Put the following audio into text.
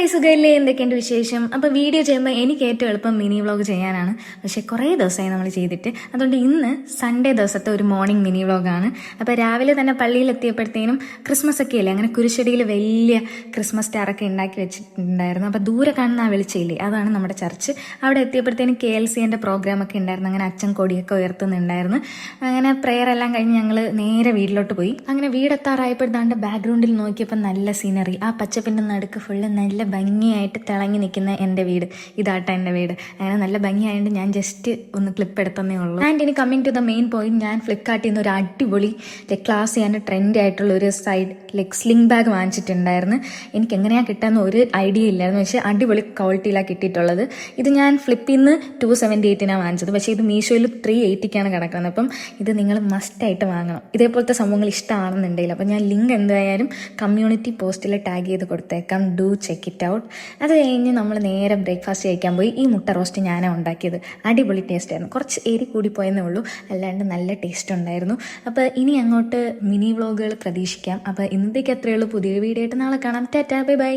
Hi സുഖയില്ലേ എന്തൊക്കെയുണ്ട് വിശേഷം? അപ്പോൾ വീഡിയോ ചെയ്യുമ്പോൾ എനിക്ക് ഏറ്റവും എളുപ്പം മിനി വ്ളോഗ് ചെയ്യാനാണ്. പക്ഷേ കുറേ ദിവസമായി നമ്മൾ ചെയ്തിട്ട്. അതുകൊണ്ട് ഇന്ന് സൺഡേ ദിവസത്തെ ഒരു മോർണിംഗ് മിനി വ്ളോഗാണ് അപ്പോൾ രാവിലെ തന്നെ പള്ളിയിൽ എത്തിയപ്പോഴത്തേനും ക്രിസ്മസ് ഒക്കെ അല്ലേ? അങ്ങനെ കുരിശടിയിൽ വലിയ ക്രിസ്മസ് സ്റ്റാറൊക്കെ ഉണ്ടാക്കി വെച്ചിട്ടുണ്ടായിരുന്നു. അപ്പോൾ ദൂരെ കാണുന്ന ആ വെളിച്ചയില്ലേ? അതാണ് നമ്മുടെ ചർച്ച്. അവിടെ എത്തിയപ്പോഴത്തേനും കെ എൽ സിന്റെ പ്രോഗ്രാം ഒക്കെ ഉണ്ടായിരുന്നു. അങ്ങനെ അച്ഛൻ കൊടിയൊക്കെ ഉയർത്തുന്നുണ്ടായിരുന്നു. അങ്ങനെ പ്രെയർ എല്ലാം കഴിഞ്ഞ് ഞങ്ങൾ നേരെ വീട്ടിലോട്ട് പോയി. അങ്ങനെ വീടെത്താറായപ്പോഴത്താണ്ട് ബാക്ക്ഗ്രൗണ്ടിൽ നോക്കിയപ്പോൾ നല്ല സീനറി ആ പച്ചപ്പിന്റെ നടുക്ക് ഫുള്ള് നല്ല ഭംഗിയായിട്ട് തിളങ്ങി നിൽക്കുന്ന എന്റെ വീട്. ഇതാട്ട എന്റെ വീട്. അങ്ങനെ നല്ല ഭംഗിയായതുകൊണ്ട് ഞാൻ ജസ്റ്റ് ഒന്ന് ക്ലിപ്പ് എടുത്തതേ ഉള്ളൂ. ആൻഡ് ഇനി coming to the main point ഞാൻ ഫ്ലിപ്കാർട്ടിൽ നിന്ന് ഒരു അടിപൊളി ലൈക്ക് ക്ലാസ് ചെയ്യാൻ ട്രെൻഡ് ആയിട്ടുള്ള ഒരു സൈഡ് ലൈക്ക് സ്ലിംഗ് ബാഗ് വാങ്ങിച്ചിട്ടുണ്ടായിരുന്നു. എനിക്ക് എങ്ങനെയാണ് കിട്ടാന്ന് ഒരു ഐഡിയ ഇല്ലായിരുന്നു. പക്ഷേ അടിപൊളി ക്വാളിറ്റിയിലാണ് കിട്ടിയിട്ടുള്ളത്. ഇത് ഞാൻ ഫ്ലിപ്പിൽ നിന്ന് ടു സെവന്റി എയ്റ്റിനാണ് വാങ്ങിച്ചത്. പക്ഷേ ഇത് മീഷോയിൽ ത്രീ എയ്റ്റിക്കാണ് കിടക്കുന്നത്. അപ്പം ഇത് നിങ്ങൾ മസ്റ്റായിട്ട് വാങ്ങണം. ഇതേപോലത്തെ സംഭവങ്ങൾ ഇഷ്ടമാണെന്നുണ്ടെങ്കിൽ. അപ്പം ഞാൻ ലിങ്ക് എന്തായാലും കമ്മ്യൂണിറ്റി പോസ്റ്റിൽ ടാഗ് ചെയ്ത് കൊടുത്തേക്കാം. ഡു ചെക്ക് ഇറ്റ് ഔട്ട് അത് കഴിഞ്ഞ് നമ്മൾ നേരെ ബ്രേക്ക്ഫാസ്റ്റ് കഴിക്കാൻ പോയി. ഈ മുട്ട റോസ്റ്റ് ഞാനാണ് ഉണ്ടാക്കിയത്. അടിപൊളി ടേസ്റ്റ് ആയിരുന്നു. കുറച്ച് എരി കൂടി പോയെന്നേ ഉള്ളൂ. അല്ലാണ്ട് നല്ല ടേസ്റ്റ് ഉണ്ടായിരുന്നു. അപ്പോൾ ഇനി അങ്ങോട്ട് മിനി വ്ളോഗുകൾ പ്രതീക്ഷിക്കാം. അപ്പോൾ ഇന്നത്തേക്ക് അത്രയേ ഉള്ളൂ. പുതിയ വീഡിയോ ആയിട്ട് നാളെ കാണാം. Tata bye bye.